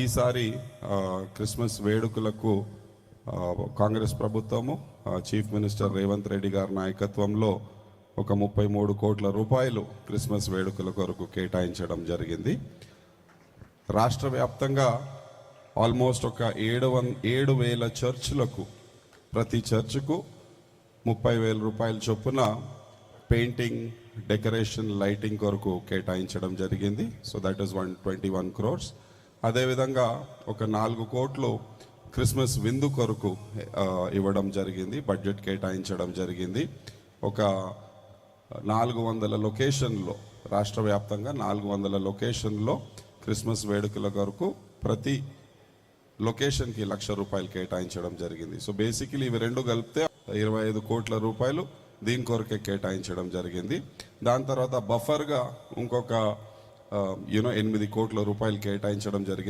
ఈసారి క్రిస్మస్ వేడుకలకు కాంగ్రెస్ ప్రభుత్వము చీఫ్ మినిస్టర్ రేవంత్ రెడ్డి గారి నాయకత్వంలో ఒక ముప్పై మూడు కోట్ల రూపాయలు క్రిస్మస్ వేడుకల కొరకు కేటాయించడం జరిగింది. రాష్ట్ర వ్యాప్తంగా ఆల్మోస్ట్ ఒక ఏడు వన్ ఏడు వేల చర్చ్లకు ప్రతి చర్చ్కు ముప్పై వేల రూపాయల చొప్పున పెయింటింగ్ డెకరేషన్ లైటింగ్ కొరకు కేటాయించడం జరిగింది. So that is one twenty one crores అదేవిధంగా ఒక నాలుగు కోట్లు క్రిస్మస్ విందు కొరకు ఇవ్వడం జరిగింది బడ్జెట్ కేటాయించడం జరిగింది. ఒక నాలుగు వందల లొకేషన్లో రాష్ట్ర వ్యాప్తంగా నాలుగు వందల లొకేషన్లో క్రిస్మస్ వేడుకల కొరకు ప్రతి లొకేషన్కి లక్ష రూపాయలు కేటాయించడం జరిగింది. సో బేసికలీ ఇవి రెండు కలిపితే ఇరవై ఐదు కోట్ల రూపాయలు దీని కొరకే కేటాయించడం జరిగింది. దాని తర్వాత బఫర్గా ఇంకొక యూనో ఎనిమిది కోట్ల రూపాయలు కేటాయించడం జరిగింది.